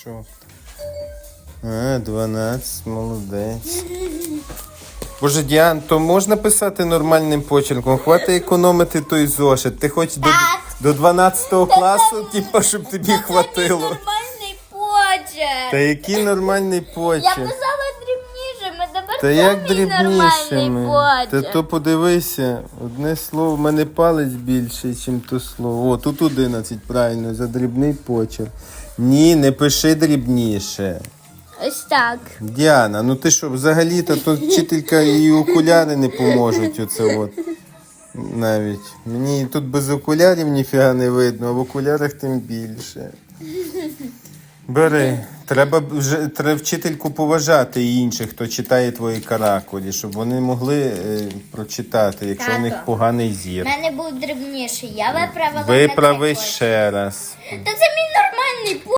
Що? А, 12, молодець. Боже, Діан, то можна писати нормальним почерком? Хватить економити той зошит. Ти хоч до, до 12 класу, типу, щоб тобі хватило. Нормальний почерк. Та який нормальний Я почерк? Та як дрібнішими? Та то подивися, одне слово, в мене палець більший, ніж то слово. О, тут 11, правильно, за дрібний почерк. Ні, не пиши дрібніше. Ось так. Діана, ну ти що, взагалі-то то вчителька і окуляри не поможуть оце от. Навіть. Мені тут без окулярів ніфіга не видно, а в окулярах тим більше. Бери. Треба вже треба вчительку поважати і інших, хто читає твої каракулі, щоб вони могли е, прочитати, якщо у них поганий У зір. мене був дрібніший, я виправила. Виправи на почерк. ще раз. Та це мій нормальний